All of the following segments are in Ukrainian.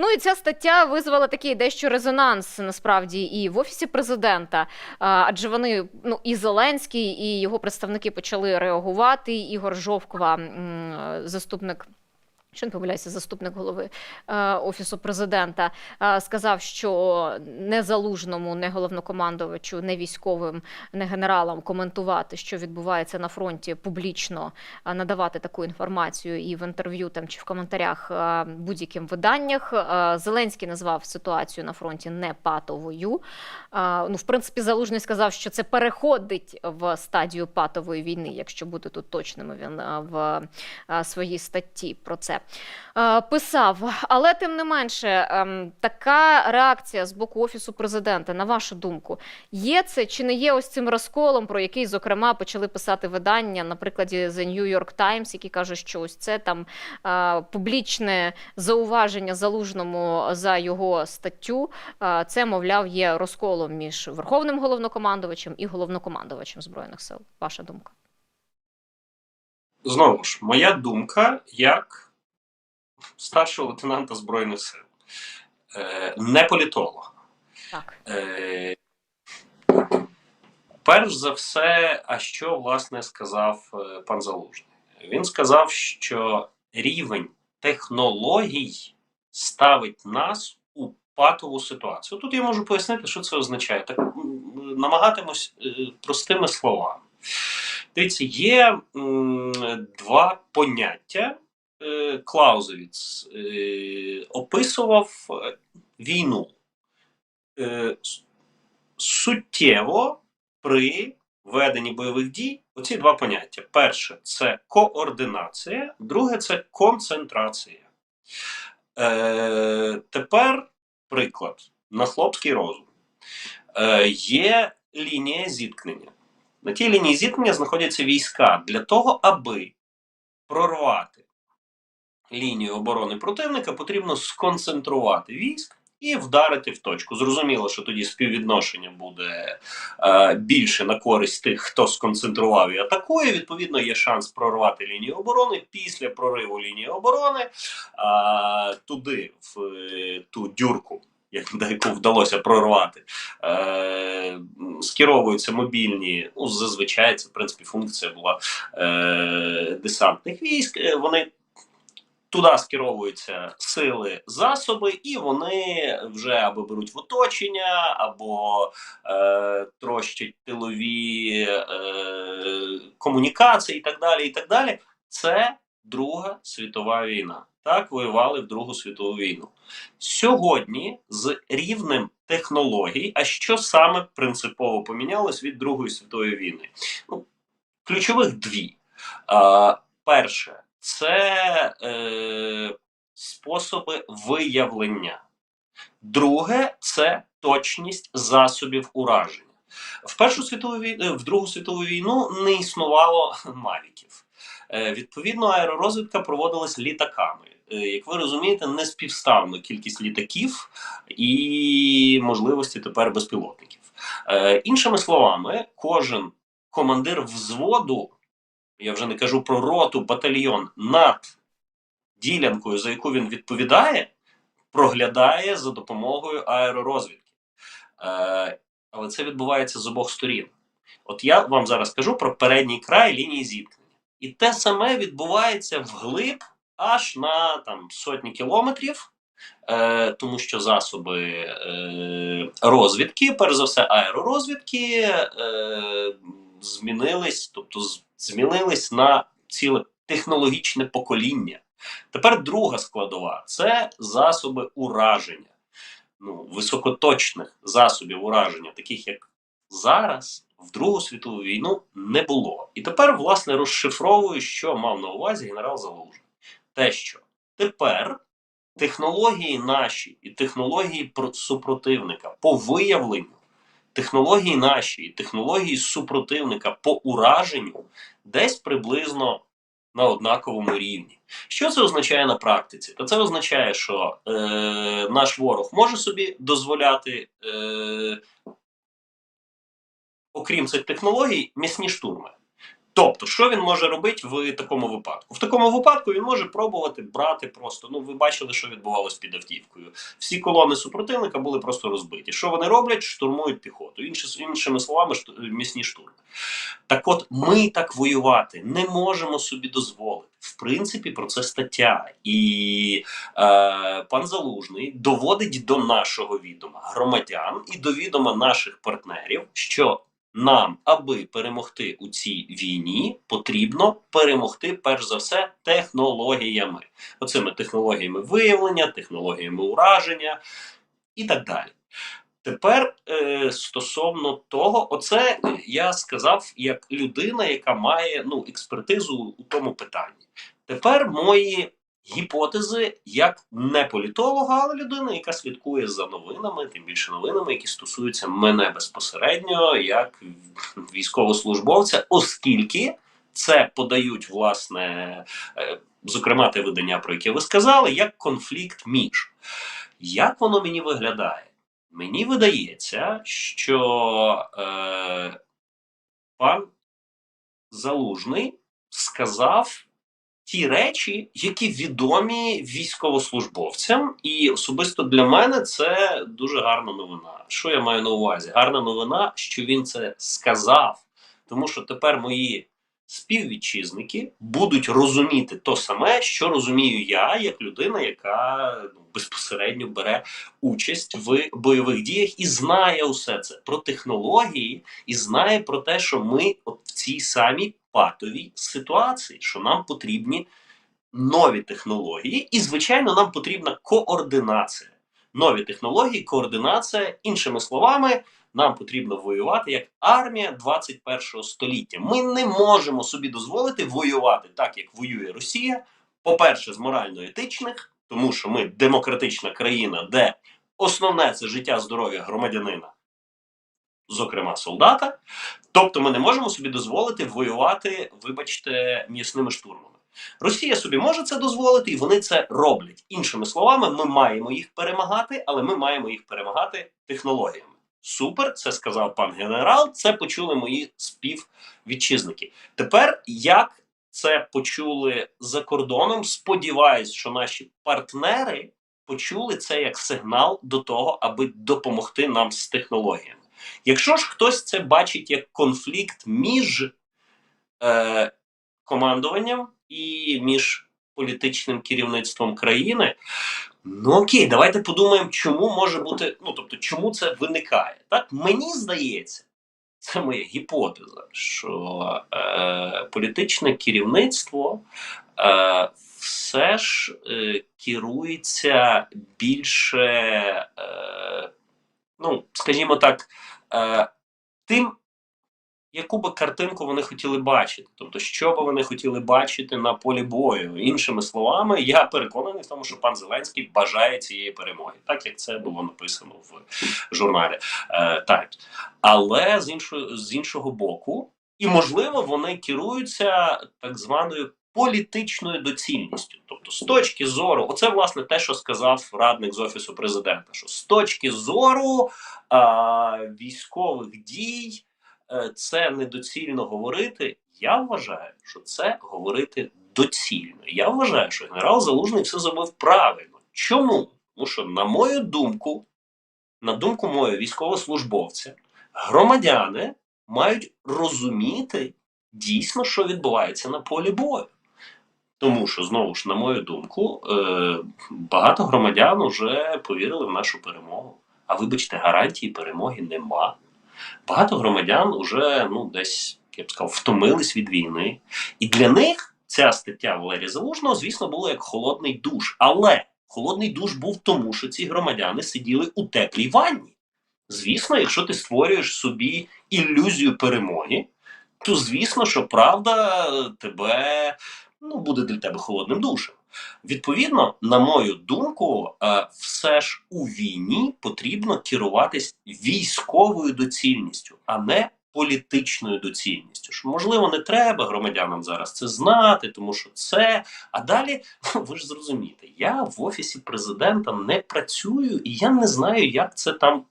Ну і ця стаття визвала такий дещо резонанс насправді і в офісі президента, адже вони ну і Зеленський, і його представники почали реагувати. Ігор Жовква, заступник. Що не помиляюся, заступник голови е, офісу президента е, сказав, що не залужному, не головнокомандувачу, не військовим, не генералам коментувати, що відбувається на фронті публічно, е, надавати таку інформацію і в інтерв'ю там чи в коментарях будь-яким виданнях. Зеленський назвав ситуацію на фронті не патовою. Ну, в принципі, залужний сказав, що це переходить в стадію патової війни, якщо бути тут точними. Він в своїй статті про це е, писав. Але тим не менше, ем, така реакція з боку офісу президента, на вашу думку, є це чи не є ось цим розколом, про який зокрема почали писати видання, на прикладі The New York Times, які кажуть, що ось це там е, публічне зауваження залужному за його статтю. е, Це, мовляв, є розколом між верховним головнокомандувачем і головнокомандувачем збройних сил. Ваша думка? Знову ж, моя думка як старшого лейтенанта Збройних сил, е, не політолога. Так. Е, перш за все, а що власне сказав е, пан Залужний? Він сказав, що рівень технологій ставить нас у патову ситуацію. Тут я можу пояснити, що це означає. Так е, простими словами. Дивіться, є м, два поняття. Е, Клаузевіц е, описував е, війну суттєво при веденні бойових дій. Оці два поняття. Перше це координація, друге це концентрація. Тепер приклад на хлопський розум. Є лінія зіткнення. На тій лінії зіткнення знаходяться війська для того, аби прорвати лінію оборони противника, потрібно сконцентрувати військ і вдарити в точку. Зрозуміло, що тоді співвідношення буде е, більше на користь тих, хто сконцентрував і атакує. Відповідно, є шанс прорвати лінію оборони. Після прориву лінії оборони е, туди, в е, ту дюрку. Яку вдалося прорвати, е, скеровуються мобільні. Ну, зазвичай це в принципі функція була е, десантних військ. Е, Вони туди скеровуються сили, засоби, і вони вже або беруть в оточення, або е, трощать тилові е, комунікації, і так далі. І так далі. Це Друга світова війна. Так воювали в Другу світову війну. Сьогодні з рівнем технологій, а що саме принципово помінялось від Другої світової війни? Ну, ключових дві. А, перше, це е, способи виявлення. Друге це точність засобів ураження. В Першу світову війну, в Другу світову війну не існувало мавіків. Е, відповідно, аеророзвідка проводилась літаками. Е, як ви розумієте, неспівставна кількість літаків і можливості тепер безпілотників. Е, іншими словами, кожен командир взводу, я вже не кажу про роту, батальйон над ділянкою, за яку він відповідає, проглядає за допомогою аеророзвідки. Е, але це відбувається з обох сторін. От я вам зараз кажу про передній край лінії зіткнення. І те саме відбувається вглиб аж на там, сотні кілометрів, е, тому що засоби е, розвідки, перш за все, аеророзвідки, е, змінились, тобто змінились на ціле технологічне покоління. Тепер друга складова це засоби ураження. Ну, високоточних засобів ураження, таких як зараз, в Другу світову війну не було. І тепер, власне, розшифровую, що мав на увазі генерал Залужний. Те, що тепер технології наші і технології супротивника по виявленню, технології наші технології супротивника по ураженню десь приблизно на однаковому рівні. Що це означає на практиці? Та це означає, що е, наш ворог може собі дозволяти, е, окрім цих технологій, м'ясні штурми. Тобто, що він може робити в такому випадку? В такому випадку він може пробувати брати просто. Ну, ви бачили, що відбувалось під Авдіївкою. Всі колони супротивника були просто розбиті. Що вони роблять? Штурмують піхоту. Інші, іншими словами, шту, місні штурми. Так от, ми так воювати не можемо собі дозволити. В принципі, про це стаття. І е, пан Залужний доводить до нашого відома громадян і до відома наших партнерів, що нам, аби перемогти у цій війні, потрібно перемогти перш за все технологіями. Оцими технологіями виявлення, технологіями ураження і так далі. Тепер е, стосовно того, оце я сказав як людина, яка має ну, експертизу у тому питанні. Тепер мої гіпотези як не політолога, але людина, яка слідкує за новинами, тим більше новинами, які стосуються мене безпосередньо, як військовослужбовця, оскільки це подають власне, е, зокрема, те видання, про яке ви сказали, як конфлікт між. Як воно мені виглядає? Мені видається, що е, пан Залужний сказав ті речі, які відомі військовослужбовцям, і особисто для мене це дуже гарна новина. Що я маю на увазі? Гарна новина, що він це сказав, тому що тепер мої співвітчизники будуть розуміти то саме, що розумію я, як людина, яка ну, безпосередньо бере участь в бойових діях і знає усе це про технології, і знає про те, що ми от в цій самій патовій ситуації, що нам потрібні нові технології, і, звичайно, нам потрібна координація. Нові технології, координація, іншими словами, нам потрібно воювати як армія 21 століття. Ми не можемо собі дозволити воювати так, як воює Росія. По-перше, з морально-етичних, тому що ми демократична країна, де основне це життя здоров'я громадянина, зокрема солдата. Тобто, ми не можемо собі дозволити воювати, вибачте, м'ясними штурмами. Росія собі може це дозволити, і вони це роблять. Іншими словами, ми маємо їх перемагати, але ми маємо їх перемагати технологіями. Супер, це сказав пан генерал. Це почули мої співвітчизники. Тепер як це почули за кордоном? Сподіваюсь, що наші партнери почули це як сигнал до того, аби допомогти нам з технологіями. Якщо ж хтось це бачить як конфлікт між е, командуванням і між політичним керівництвом країни, ну окей, давайте подумаємо, чому може бути, ну тобто, чому це виникає. Так мені здається, це моя гіпотеза, що е, політичне керівництво е, все ж е, керується більше, е, ну, скажімо так, е, тим, яку би картинку вони хотіли бачити, тобто, що би вони хотіли бачити на полі бою. Іншими словами, я переконаний в тому, що пан Зеленський бажає цієї перемоги, так як це було написано в журналі е, Times. Але з іншого, з іншого боку, і можливо, вони керуються так званою політичною доцільністю. Тобто, з точки зору, оце власне те, що сказав радник з офісу президента: що з точки зору а, військових дій. Е, це недоцільно говорити. Я вважаю, що це говорити доцільно. Я вважаю, що генерал Залужний все зробив правильно. Чому? Тому що, на мою думку, на думку мого військовослужбовця, громадяни мають розуміти дійсно, що відбувається на полі бою. Тому що, знову ж, на мою думку, е, багато громадян вже повірили в нашу перемогу. А вибачте, гарантії перемоги нема. Багато громадян вже ну десь я б сказав, втомились від війни, і для них ця стаття Валерія Залужного, звісно, була як холодний душ. Але холодний душ був тому, що ці громадяни сиділи у теплій ванні. Звісно, якщо ти створюєш собі ілюзію перемоги, то звісно, що правда тебе ну буде для тебе холодним душем. Відповідно, на мою думку, е, все ж у війні потрібно керуватись військовою доцільністю, а не політичною доцільністю. Що можливо не треба громадянам зараз це знати, тому що це. А далі ви ж зрозумієте, я в офісі президента не працюю, і я не знаю, як це там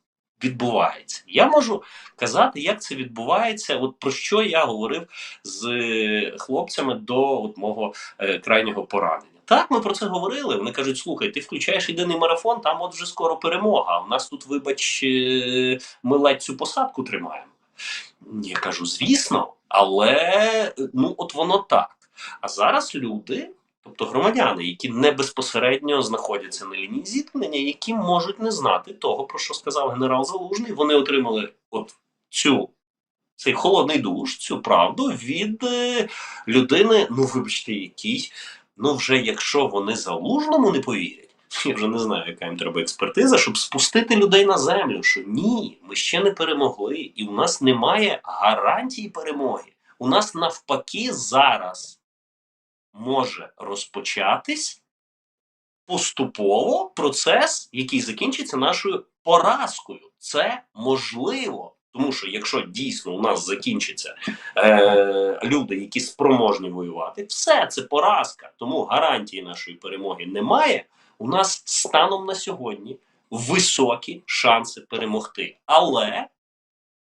відбувається. Я можу казати, як це відбувається. От про що я говорив з е, хлопцями до от мого е, крайнього поранення. Так, ми про це говорили. Вони кажуть: слухай, ти включаєш єдиний марафон, там от вже скоро перемога. В нас тут, вибач, е, ми ледь цю посадку тримаємо. Я кажу, звісно, але ну от воно так. А зараз люди, тобто громадяни, які не безпосередньо знаходяться на лінії зіткнення, які можуть не знати того, про що сказав генерал Залужний, вони отримали от цю. Цей холодний душ, цю правду від е, людини, ну вибачте, який, ну вже якщо вони залужному не повірять, я вже не знаю, яка їм треба експертиза, щоб спустити людей на землю. Що ні, ми ще не перемогли, і у нас немає гарантії перемоги. У нас навпаки зараз може розпочатись поступово процес, який закінчиться нашою поразкою. Це можливо. Тому що якщо дійсно у нас закінчаться е, люди, які спроможні воювати, все це поразка. Тому гарантії нашої перемоги немає. У нас станом на сьогодні високі шанси перемогти. Але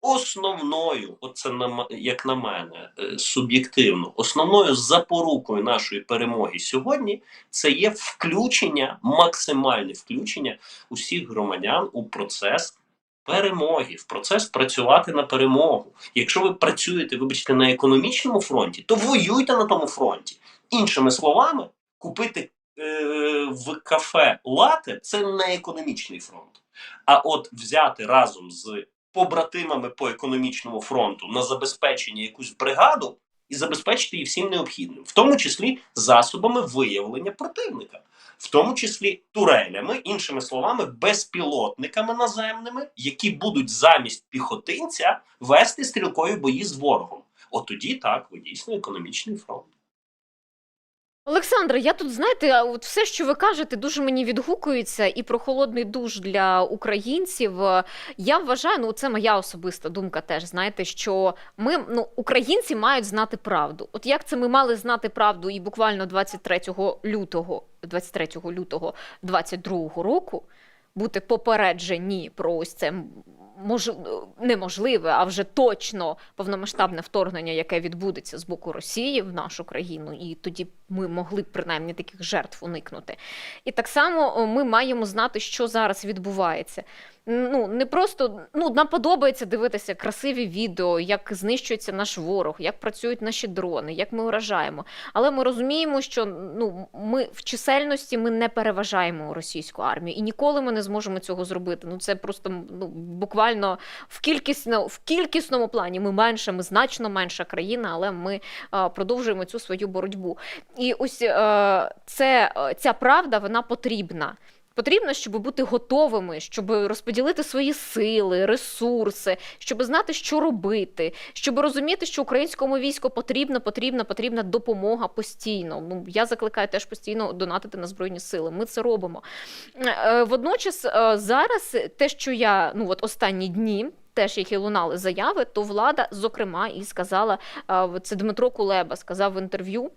основною, оце на як на мене, е, суб'єктивно, основною запорукою нашої перемоги сьогодні це є включення, максимальне включення усіх громадян у процес перемоги, в процес працювати на перемогу. Якщо ви працюєте, вибачте, на економічному фронті, то воюйте на тому фронті. Іншими словами, купити е, в кафе лате це не економічний фронт. А от взяти разом з побратимами по економічному фронту на забезпечення якусь бригаду і забезпечити її всім необхідним, в тому числі засобами виявлення противника, в тому числі турелями, іншими словами, безпілотниками наземними, які будуть замість піхотинця вести стрілкові бої з ворогом. От тоді так, ви дійсно економічний фронт. Олександре, я тут знаєте, от все, що ви кажете, дуже мені відгукується, і про холодний душ для українців. Я вважаю, ну це моя особиста думка. Теж знаєте, що ми ну українці мають знати правду. От як це ми мали знати правду, і буквально 23 лютого, 23 лютого 22 року бути попереджені про ось це мож... неможливе, а вже точно повномасштабне вторгнення, яке відбудеться з боку Росії в нашу країну, і тоді ми могли б принаймні таких жертв уникнути. І так само ми маємо знати, що зараз відбувається. Ну не просто ну нам подобається дивитися красиві відео, як знищується наш ворог, як працюють наші дрони, як ми вражаємо. Але ми розуміємо, що ну ми в чисельності ми не переважаємо російську армію, і ніколи ми не зможемо цього зробити. Ну це просто ну буквально в кількісно в кількісному плані. Ми менше, ми значно менша країна, але ми а, продовжуємо цю свою боротьбу. І ось е, це е, ця правда вона потрібна. Потрібно, щоб бути готовими, щоб розподілити свої сили, ресурси, щоб знати, що робити, щоб розуміти, що українському війську потрібна, потрібна, потрібна допомога постійно. Ну я закликаю теж постійно донатити на збройні сили. Ми це робимо. Е, Водночас е, зараз те, що я ну от останні дні. Теж які лунали заяви, то влада, зокрема, і сказала це Дмитро Кулеба сказав в інтерв'ю.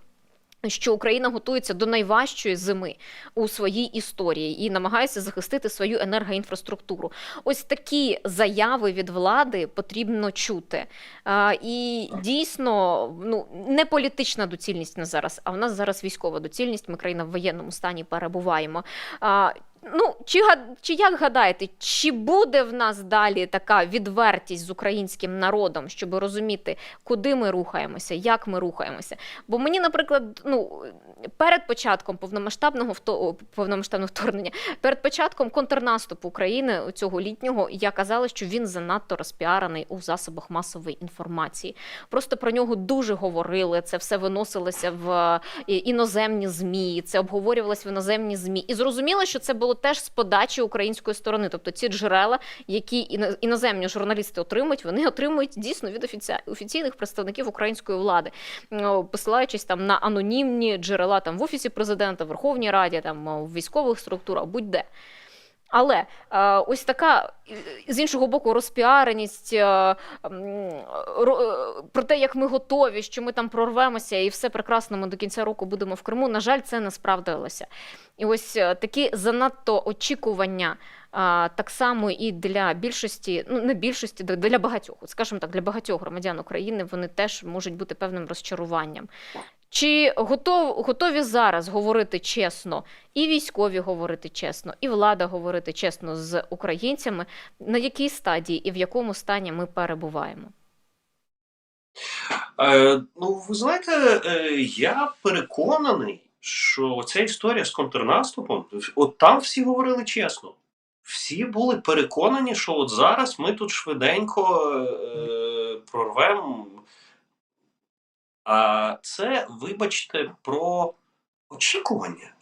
Що Україна готується до найважчої зими у своїй історії і намагається захистити свою енергоінфраструктуру. Ось такі заяви від влади потрібно чути. А, і дійсно, ну не політична доцільність на зараз, а в нас зараз військова доцільність. Ми країна в воєнному стані перебуваємо. А, Ну, чи, чи як гадаєте, чи буде в нас далі така відвертість з українським народом, щоб розуміти, куди ми рухаємося, як ми рухаємося? Бо мені, наприклад, ну перед початком повномасштабного повномасштабного вторгнення, перед початком контрнаступу України цього літнього, я казала, що він занадто розпіарений у засобах масової інформації. Просто про нього дуже говорили. Це все виносилося в е, іноземні змі, це обговорювалося в іноземні змі. І зрозуміло, що це було теж з подачі української сторони. Тобто ці джерела, які іно- іноземні журналісти отримують, вони отримують дійсно від офіці... офіційних представників української влади, посилаючись там на анонімні джерела там в офісі президента, Верховній Раді, там в військових структурах, будь-де. Але е, ось така е, з іншого боку розпіареність е, ро- про те, як ми готові, що ми там прорвемося і все прекрасно, ми до кінця року будемо в Криму. На жаль, це не справдилося. І ось такі занадто очікування. Так само і для більшості, ну не більшості, для- багатьох, скажімо так, для багатьох громадян України вони теж можуть бути певним розчаруванням. Чи готов, готові зараз говорити чесно, і військові говорити чесно, і влада говорити чесно з українцями, на якій стадії і в якому стані ми перебуваємо? Е, ну, ви знаєте, е, я переконаний, що ця історія з контрнаступом, от там всі говорили чесно. Всі були переконані, що от зараз ми тут швиденько е, прорвемо. А це, вибачте, про очікування.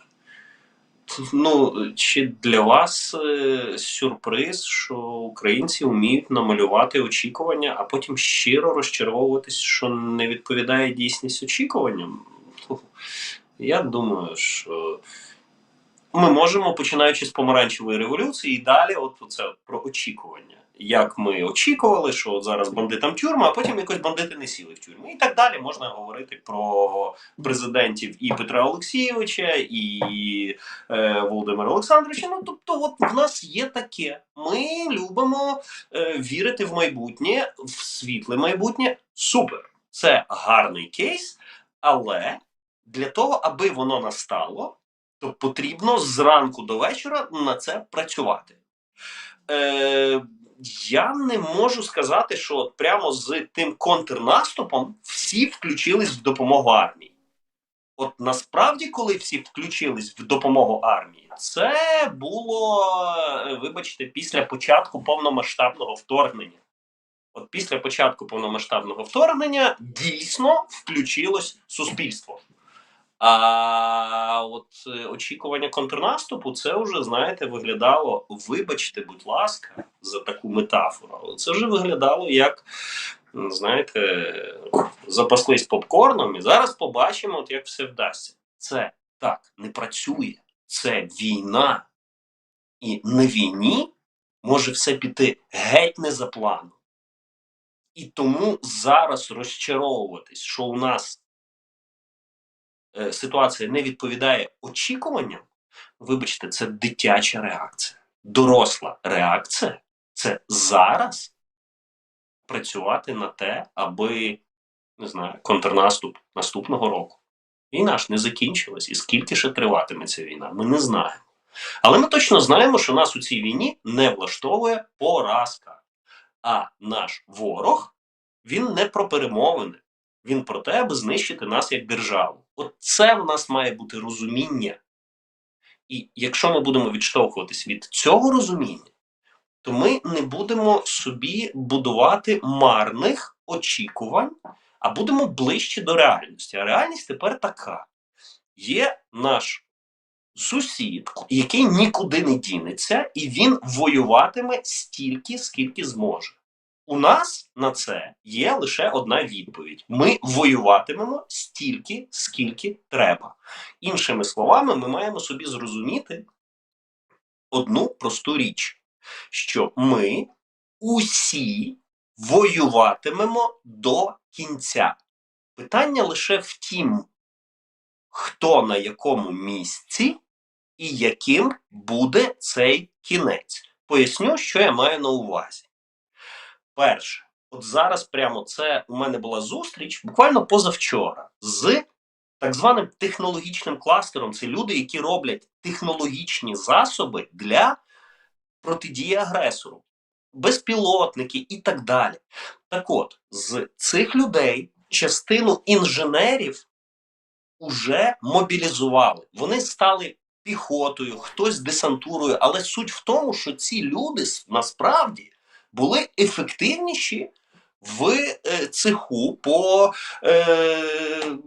Ну, чи для вас е, сюрприз, що українці вміють намалювати очікування, а потім щиро розчаровуватись, що не відповідає дійсність очікуванням? Я думаю, що ми можемо, починаючи з помаранчевої революції, і далі, от це про очікування. Як ми очікували, що от зараз бандитам тюрма, а потім якось бандити не сіли в тюрму. І так далі можна говорити про президентів і Петра Олексійовича, і е, Володимира Олександровича. Ну тобто, от в нас є таке. Ми любимо е, вірити в майбутнє, в світле майбутнє. Супер! Це гарний кейс, але для того, аби воно настало, то потрібно зранку до вечора на це працювати. Е, я не можу сказати, що от прямо з тим контрнаступом всі включились в допомогу армії. От насправді, коли всі включились в допомогу армії, це було, е, вибачте, після початку повномасштабного вторгнення. От після початку повномасштабного вторгнення дійсно включилось суспільство. А от е, очікування контрнаступу, це вже, знаєте, виглядало, вибачте, будь ласка, за таку метафору. але Це вже виглядало як, знаєте, запаслись попкорном, і зараз побачимо, от як все вдасться. Це так не працює. Це війна. І на війні може все піти геть не за планом. І тому зараз розчаровуватись, що у нас ситуація не відповідає очікуванням, вибачте, це дитяча реакція. Доросла реакція це зараз працювати на те, аби не знаю, контрнаступ наступного року. Війна ж не закінчилась, і скільки ще триватиме ця війна, ми не знаємо. Але ми точно знаємо, що нас у цій війні не влаштовує поразка. А наш ворог він не про перемовини, він про те, аби знищити нас як державу. От це в нас має бути розуміння. І якщо ми будемо відштовхуватись від цього розуміння, то ми не будемо собі будувати марних очікувань, а будемо ближче до реальності. А реальність тепер така: є наш сусід, який нікуди не дінеться, і він воюватиме стільки, скільки зможе. У нас на це є лише одна відповідь: ми воюватимемо стільки, скільки треба. Іншими словами, ми маємо собі зрозуміти одну просту річ, що ми усі воюватимемо до кінця. Питання лише в тім, хто на якому місці і яким буде цей кінець. Поясню, що я маю на увазі. Перше, от зараз прямо це у мене була зустріч буквально позавчора з так званим технологічним кластером. Це люди, які роблять технологічні засоби для протидії агресору, безпілотники і так далі. Так от, з цих людей частину інженерів уже мобілізували. Вони стали піхотою, хтось десантурою, але суть в тому, що ці люди насправді були ефективніші в е, цеху по, е,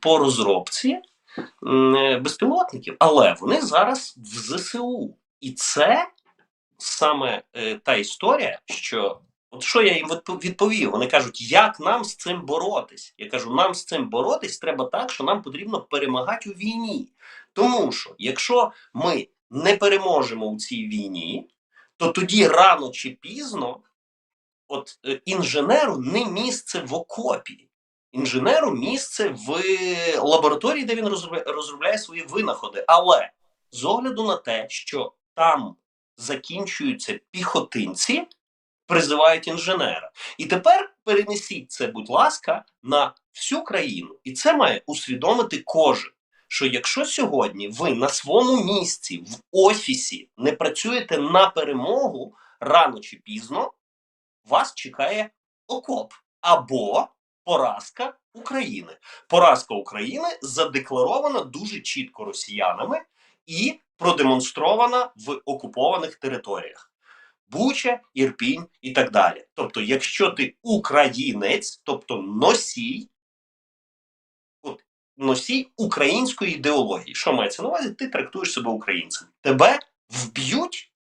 по розробці е, безпілотників. Але вони зараз в ЗСУ. І це саме та історія, що от що я їм відповів? Вони кажуть, як нам з цим боротись? Я кажу, нам з цим боротись треба так, що нам потрібно перемагати у війні. Тому що якщо ми не переможемо у цій війні, то тоді рано чи пізно, от е, інженеру не місце в окопі. Інженеру місце в лабораторії, де він розробля- розробляє свої винаходи. Але з огляду на те, що там закінчуються піхотинці, призивають інженера. І тепер перенесіть це, будь ласка, на всю країну. І це має усвідомити кожен. Що якщо сьогодні ви на своєму місці в офісі не працюєте на перемогу, рано чи пізно вас чекає окоп або поразка України. Поразка України задекларована дуже чітко росіянами і продемонстрована в окупованих територіях. Буча, Ірпінь і так далі. Тобто, якщо ти українець, тобто носій, носій української ідеології, що мається на увазі, ти трактуєш себе українцем. Тебе вб'ють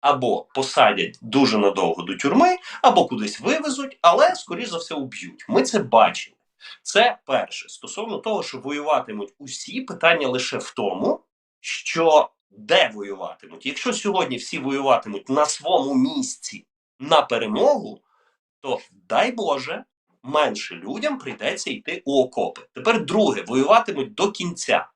або посадять дуже надовго до тюрми, або кудись вивезуть, але, скоріш за все, уб'ють. Ми це бачили. Це перше. Стосовно того, що воюватимуть усі, питання лише в тому, що де воюватимуть. Якщо сьогодні всі воюватимуть на своєму місці на перемогу, то дай Боже, менше людям прийдеться йти у окопи. Тепер друге, воюватимуть до кінця.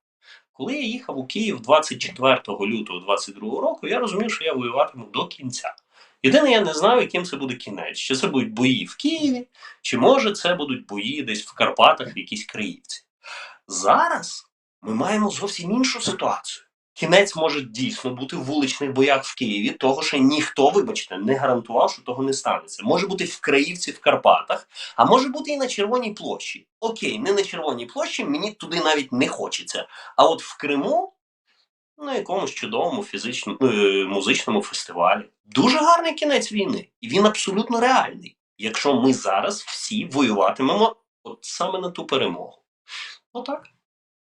Коли я їхав у Київ 24 лютого 22 року, я розумів, що я воюватиму до кінця. Єдине, я не знаю, яким це буде кінець. Чи це будуть бої в Києві, чи може це будуть бої десь в Карпатах, в якійсь Криївці. Зараз ми маємо зовсім іншу ситуацію. Кінець може дійсно бути в вуличних боях в Києві, того що ніхто, вибачте, не гарантував, що того не станеться. Може бути в Криївці, в Карпатах, а може бути і на Червоній площі. Окей, не на Червоній площі, мені туди навіть не хочеться. А от в Криму на якомусь чудовому фізичному е, музичному фестивалі. Дуже гарний кінець війни, і він абсолютно реальний, якщо ми зараз всі воюватимемо от саме на ту перемогу. Ну так.